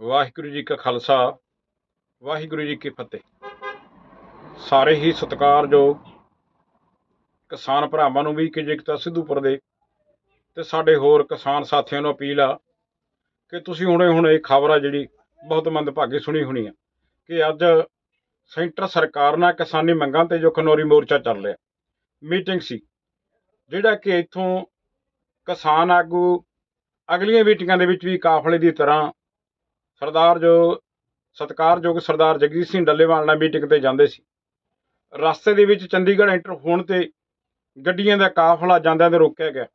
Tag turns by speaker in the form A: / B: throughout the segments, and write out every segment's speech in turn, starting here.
A: ਵਾਹਿਗੁਰੂ ਜੀ ਕਾ ਖਾਲਸਾ, ਵਾਹਿਗੁਰੂ ਜੀ ਕੀ ਫਤਿਹ। ਸਾਰੇ ਹੀ ਸਤਿਕਾਰਯੋਗ ਕਿਸਾਨ ਭਰਾਵਾਂ ਨੂੰ ਵੀ ਕਿ ਜਿਕਤਾ ਸਿੱਧੂਪੁਰ ਦੇ ਤੇ ਸਾਡੇ ਹੋਰ ਕਿਸਾਨ ਸਾਥੀਆਂ ਨੂੰ ਅਪੀਲ ਆ ਕਿ ਤੁਸੀਂ ਹੁਣੇ ਹੁਣ ਇਹ ਖਬਰ ਆ ਜਿਹੜੀ ਬਹੁਤ ਮੰਦਭਾਗੀ ਸੁਣੀ ਹੋਣੀ ਆ ਕਿ ਅੱਜ ਸੈਂਟਰ ਸਰਕਾਰ ਨਾਲ ਕਿਸਾਨੀ ਮੰਗਾਂ ਤੇ ਜੋ ਖਨੌਰੀ ਮੋਰਚਾ ਚੱਲ ਰਿਹਾ। ਮੀਟਿੰਗ ਸੀ, ਜਿਹੜਾ ਕਿ ਇੱਥੋਂ ਕਿਸਾਨ ਆਗੂ ਅਗਲੀਆਂ ਮੀਟਿੰਗਾਂ ਦੇ ਵਿੱਚ ਵੀ ਕਾਫਲੇ ਦੀ ਤਰ੍ਹਾਂ ਸਰਦਾਰ ਜੋ, ਸਤਿਕਾਰਯੋਗ ਸਰਦਾਰ ਜਗਜੀਤ ਸਿੰਘ ਡੱਲੇਵਾਲ ਨਾਲ ਮੀਟਿੰਗ ਤੇ ਜਾਂਦੇ ਸੀ। ਰਸਤੇ ਦੇ ਵਿੱਚ ਚੰਡੀਗੜ੍ਹ ਐਂਟਰ ਹੋਣ ਤੇ ਗੱਡੀਆਂ ਦਾ ਕਾਫਲਾ ਜਾਂਦਿਆਂ ਤੇ ਰੋਕਿਆ ਗਿਆ।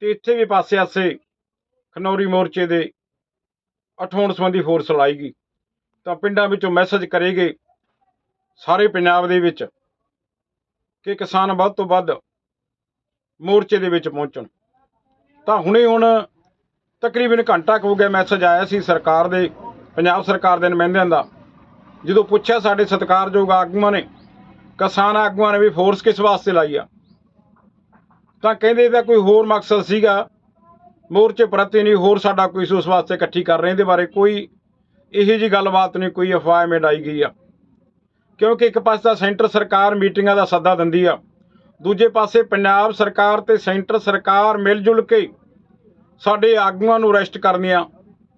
A: ਤੇ ਇੱਥੇ ਵੀ ਪਾਸੇ-ਆਸੇ ਖਨੌਰੀ ਮੋਰਚੇ ਦੇ ਉਠਾਉਣ ਸੰਬੰਧੀ ਫੋਰਸ ਲਾਈ ਗਈ। ਤਾਂ ਪਿੰਡਾਂ ਵਿੱਚੋਂ ਮੈਸੇਜ ਕਰੇਗੇ ਸਾਰੇ ਪੰਜਾਬ ਦੇ ਵਿੱਚ ਕਿ ਕਿਸਾਨ ਵੱਧ ਤੋਂ ਵੱਧ ਮੋਰਚੇ ਦੇ ਵਿੱਚ ਪਹੁੰਚਣ। ਤਾਂ ਹੁਣੇ ਹੁਣ ਤਕਰੀਬਨ ਘੰਟਾ ਕੁ ਹੋ ਗਿਆ ਮੈਸੇਜ ਆਇਆ ਸੀ ਸਰਕਾਰ ਦੇ, ਪੰਜਾਬ ਸਰਕਾਰ ਦੇ ਨੁਮਾਇੰਦਿਆਂ ਦਾ। ਜਦੋਂ ਪੁੱਛਿਆ ਸਾਡੇ ਸਤਿਕਾਰਯੋਗ ਆਗੂਆਂ ਨੇ, ਕਿਸਾਨ ਆਗੂਆਂ ਨੇ ਵੀ ਫੋਰਸ ਕਿਸ ਵਾਸਤੇ ਲਾਈ ਆ? ਤਾਂ ਕਹਿੰਦੇ ਇਹਦਾ ਕੋਈ ਹੋਰ ਮਕਸਦ ਸੀਗਾ, ਮੋਰਚੇ ਪ੍ਰਤੀ ਨਹੀਂ, ਹੋਰ ਸਾਡਾ ਕੋਈ ਉਸ ਵਾਸਤੇ ਇਕੱਠੀ ਕਰ ਰਹੇ ਇਹਦੇ ਬਾਰੇ ਕੋਈ ਇਹੋ ਜੀ ਗੱਲਬਾਤ ਨਹੀਂ, ਕੋਈ ਅਫਵਾਹ ਮੇਡਾਈ ਗਈ ਆ। ਕਿਉਂਕਿ ਇੱਕ ਪਾਸੇ ਤਾਂ ਸੈਂਟਰ ਸਰਕਾਰ ਮੀਟਿੰਗਾਂ ਦਾ ਸੱਦਾ ਦਿੰਦੀ ਆ, ਦੂਜੇ ਪਾਸੇ ਪੰਜਾਬ ਸਰਕਾਰ ਤੇ ਸੈਂਟਰ ਸਰਕਾਰ ਮਿਲ ਜੁਲ ਕੇ ਸਾਡੇ ਆਗੂਆਂ ਨੂੰ ਅਰੈਸਟ ਕਰਨੀਆਂ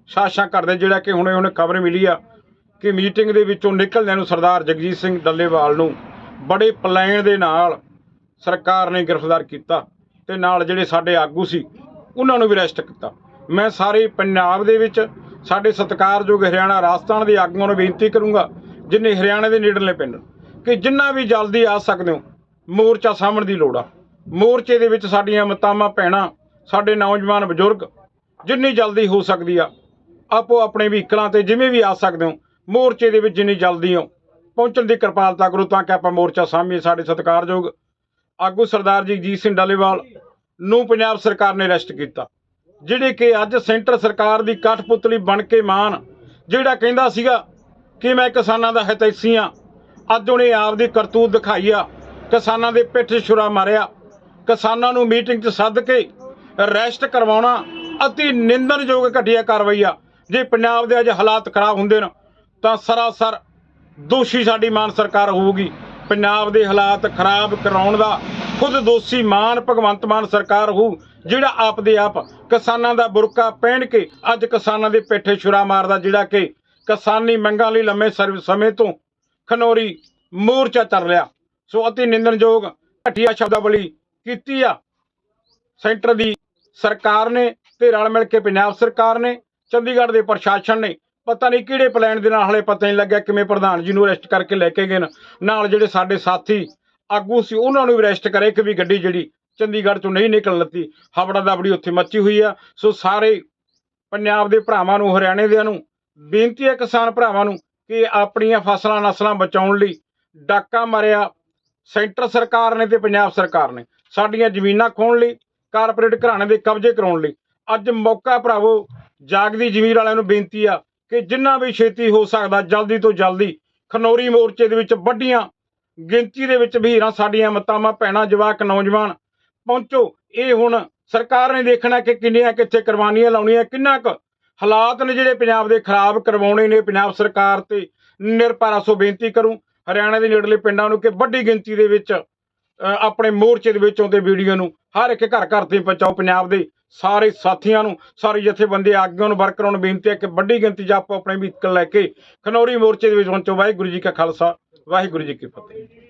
A: ਸਾਸ਼ਾਂ ਕਰਦੇ ਜਿਹੜਾ ਕਿ ਹੁਣੇ ਹੁਣੇ ਖਬਰ ਮਿਲੀ ਆ ਕਿ ਮੀਟਿੰਗ ਦੇ ਵਿੱਚੋਂ ਨਿਕਲਦਿਆਂ ਨੂੰ ਸਰਦਾਰ ਜਗਜੀਤ ਸਿੰਘ ਡੱਲੇਵਾਲ ਨੂੰ ਬੜੇ ਪਲਾਨ ਦੇ ਨਾਲ ਸਰਕਾਰ ਨੇ ਗ੍ਰਿਫਤਾਰ ਕੀਤਾ ਤੇ ਨਾਲ ਜਿਹੜੇ ਸਾਡੇ ਆਗੂ ਸੀ, ਉਹਨਾਂ ਨੂੰ ਵੀ ਅਰੈਸਟ ਕੀਤਾ। ਮੈਂ ਸਾਰੇ ਪੰਜਾਬ ਦੇ ਵਿੱਚ ਸਾਡੇ ਸਤਿਕਾਰਯੋਗ ਹਰਿਆਣਾ ਰਾਜਸਥਾਨ ਦੇ ਆਗੂਆਂ ਨੂੰ ਬੇਨਤੀ ਕਰੂੰਗਾ, ਜਿੰਨੇ ਹਰਿਆਣੇ ਦੇ ਨੇੜਲੇ ਪਿੰਡ, ਕਿ ਜਿੰਨਾ ਵੀ ਜਲਦੀ ਆ ਸਕਦੇ ਹੋ, ਮੋਰਚਾ ਸਾਹਮਣ ਦੀ ਲੋੜ ਆ। ਮੋਰਚੇ ਦੇ ਵਿੱਚ ਸਾਡੀਆਂ ਮਤਾਵਾਂ, ਭੈਣਾਂ ਸਾਡੇ ਨੌਜਵਾਨ ਬਜ਼ੁਰਗ, ਜਿੰਨੀ ਜਲਦੀ ਹੋ ਸਕਦੀ ਆ, ਆਪੋ ਆਪਣੇ ਵਹੀਕਲਾਂ ਤੇ ਜਿਵੇਂ ਵੀ ਆ ਸਕਦੇ ਹੋ, ਮੋਰਚੇ ਦੇ ਵਿੱਚ ਜਿੰਨੀ ਜਲਦੀ ਹੋ, ਪਹੁੰਚਣ ਦੀ ਕਿਰਪਾਲਤਾ ਕਰੋ ਤਾਂ ਕਿ ਆਪਾਂ ਮੋਰਚਾ ਸਾਹਮਣੇ ਸਾਡੇ ਸਤਿਕਾਰਯੋਗ ਆਗੂ ਸਰਦਾਰ ਜਗਜੀਤ ਸਿੰਘ ਡਾਲੇਵਾਲ ਨੂੰ ਪੰਜਾਬ ਸਰਕਾਰ ਨੇ ਅਰੈਸਟ ਕੀਤਾ, ਜਿਹੜੇ ਕਿ ਅੱਜ ਸੈਂਟਰ ਸਰਕਾਰ ਦੀ ਕਠਪੁਤਲੀ ਬਣ ਕੇ ਮਾਨ ਜਿਹੜਾ ਕਹਿੰਦਾ ਸੀਗਾ ਕਿ ਮੈਂ ਕਿਸਾਨਾਂ ਦਾ ਹਿਤੈਸ਼ੀ ਹਾਂ ਅੱਜ ਉਹਨੇ ਆਪਦੀ ਕਰਤੂਤ ਦਿਖਾਈ ਆ, ਕਿਸਾਨਾਂ ਦੇ ਪਿੱਠ ਛੁਰਾ ਮਾਰਿਆ, ਕਿਸਾਨਾਂ ਨੂੰ ਮੀਟਿੰਗ 'ਚ ਸੱਦ ਕੇ ਅਰੈਸਟ ਕਰਵਾਉਣਾ ਅਤੀ ਨਿੰਦਣਯੋਗ ਘਟੀਆ ਕਾਰਵਾਈ ਆ। ਜੇ ਪੰਜਾਬ ਦੇ ਅੱਜ ਹਾਲਾਤ ਖਰਾਬ ਹੁੰਦੇ ਨੇ, ਤਾਂ ਸਰਾਸਰ ਦੋਸ਼ੀ ਸਾਡੀ ਮਾਨ ਸਰਕਾਰ ਹੋਊਗੀ। ਪੰਜਾਬ ਦੇ ਹਾਲਾਤ ਖਰਾਬ ਕਰਾਉਣ ਦਾ ਖੁਦ ਦੋਸ਼ੀ ਮਾਨ, ਭਗਵੰਤ ਮਾਨ ਸਰਕਾਰ ਹੋਊ, ਜਿਹੜਾ ਆਪ ਦੇ ਆਪ ਕਿਸਾਨਾਂ ਦਾ ਬੁਰਕਾ ਪਹਿਨ ਕੇ ਅੱਜ ਕਿਸਾਨਾਂ ਦੇ ਪੇਠੇ ਛੁਰਾ ਮਾਰਦਾ, ਜਿਹੜਾ ਕਿ ਕਿਸਾਨੀ ਮੰਗਾਂ ਲਈ ਲੰਮੇ ਸਰਵ- ਸਮੇਂ ਤੋਂ ਖਨੌਰੀ ਮੋਰਚਾ ਚੱਲ ਰਿਹਾ। ਸੋ ਅਤੀ ਨਿੰਦਣਯੋਗ ਘਟੀਆ ਸ਼ਬਦਾਵਲੀ ਕੀਤੀ ਆ ਸੈਂਟਰ ਦੀ ਸਰਕਾਰ ਨੇ ਤੇ ਰਲ ਮਿਲ ਕੇ ਪੰਜਾਬ ਸਰਕਾਰ ਨੇ, ਚੰਡੀਗੜ੍ਹ ਦੇ ਪ੍ਰਸ਼ਾਸਨ ਨੇ, ਪਤਾ ਨਹੀਂ ਕਿਹੜੇ ਪਲਾਨ ਦੇ ਨਾਲ ਹਲੇ ਪਤਾ ਨਹੀਂ ਲੱਗਿਆ ਕਿਵੇਂ ਪ੍ਰਧਾਨ ਜੀ ਨੂੰ ਅਰੈਸਟ ਕਰਕੇ ਲੈ ਕੇ ਗਏ ਨੇ। ਨਾਲ ਜਿਹੜੇ ਸਾਡੇ ਸਾਥੀ ਆਗੂ ਸੀ, ਉਹਨਾਂ ਨੂੰ ਵੀ ਅਰੈਸਟ ਕਰੇ ਇੱਕ ਵੀ ਗੱਡੀ ਜਿਹੜੀ ਚੰਡੀਗੜ੍ਹ ਤੋਂ ਨਹੀਂ ਨਿਕਲ ਲੱਤੀ ਹਵੜਾ ਦਬੜੀ ਉੱਥੇ ਮੱਚੀ ਹੋਈ ਆ। ਸੋ ਸਾਰੇ ਪੰਜਾਬ ਦੇ ਭਰਾਵਾਂ ਨੂੰ, ਹਰਿਆਣੇ ਦਿਆਂ ਨੂੰ ਬੇਨਤੀ ਹੈ ਕਿਸਾਨ ਭਰਾਵਾਂ ਨੂੰ ਕਿ ਆਪਣੀਆਂ ਫਸਲਾਂ ਨਸਲਾਂ ਬਚਾਉਣ ਲਈ ਡਾਕਾ ਮਾਰਿਆ। ਸੈਂਟਰ ਸਰਕਾਰ ਨੇ ਤੇ ਪੰਜਾਬ ਸਰਕਾਰ ਨੇ। ਸਾਡੀਆਂ ਜ਼ਮੀਨਾਂ ਖੋਣ ਲਈ ਕਾਰਪੋਰੇਟ ਘਰਾਣੇ ਦੇ ਕਬਜ਼ੇ ਕਰਾਉਣ ਲਈ। ਅੱਜ ਮੌਕਾ ਭਰਾਵੋ, ਜਾਗਦੀ ਜ਼ਮੀਰ ਵਾਲਿਆਂ ਨੂੰ ਬੇਨਤੀ ਆ ਕਿ ਜਿੰਨਾ ਵੀ ਛੇਤੀ ਹੋ ਸਕਦਾ ਜਲਦੀ ਤੋਂ ਜਲਦੀ ਖਨੌਰੀ ਮੋਰਚੇ ਦੇ ਵਿੱਚ ਵੱਡੀਆਂ ਗਿਣਤੀ ਦੇ ਵਿੱਚ ਵੀਰਾਂ ਸਾਡੀਆਂ ਮਤਾਵਾਂ, ਭੈਣਾਂ, ਜਵਾਕ, ਨੌਜਵਾਨ ਪਹੁੰਚੋ। ਇਹ ਹੁਣ ਸਰਕਾਰ ਨੇ ਦੇਖਣਾ ਕਿ ਕਿੰਨੀਆਂ ਕਿੱਥੇ ਕੁਰਬਾਨੀਆਂ ਲਾਉਣੀਆਂ, ਕਿੰਨਾ ਕੁ ਹਾਲਾਤ ਨੇ ਜਿਹੜੇ ਪੰਜਾਬ ਦੇ ਖਰਾਬ ਕਰਵਾਉਣੇ ਨੇ। ਪੰਜਾਬ ਸਰਕਾਰ ਤੇ ਨਿਰਭਰਾ ਸੋ ਬੇਨਤੀ ਕਰੂੰ ਹਰਿਆਣਾ ਦੇ ਨੇੜਲੇ ਪਿੰਡਾਂ ਨੂੰ ਕਿ ਵੱਡੀ ਗਿਣਤੀ ਦੇ ਵਿੱਚ ਆਪਣੇ ਮੋਰਚੇ ਦੇ ਵਿੱਚ ਆਉਂਦੇ ਵੀਡੀਓ ਨੂੰ ਹਰ ਇੱਕ ਘਰ ਘਰ ਤੇ ਪਹੁੰਚਾਓ ਪੰਜਾਬ ਦੇ। ਸਾਰੇ ਸਾਥੀਆਂ ਨੂੰ, ਸਾਰੇ ਜਥੇਬੰਦੀ ਆਗੂਆਂ ਨੂੰ ਵਰਕਰਾਂ ਨੂੰ ਬੇਨਤੀ ਹੈ ਕਿ ਵੱਡੀ ਗਿਣਤੀ 'ਚ ਆਪੋ ਆਪਣੇ ਵਹੀਕਲ ਲੈ ਕੇ ਖਨੌਰੀ ਮੋਰਚੇ ਦੇ ਵਿੱਚ ਪਹੁੰਚੋ। ਵਾਹਿਗੁਰੂ ਜੀ ਕਾ ਖਾਲਸਾ, ਵਾਹਿਗੁਰੂ ਜੀ ਕੀ ਫਤਿਹ।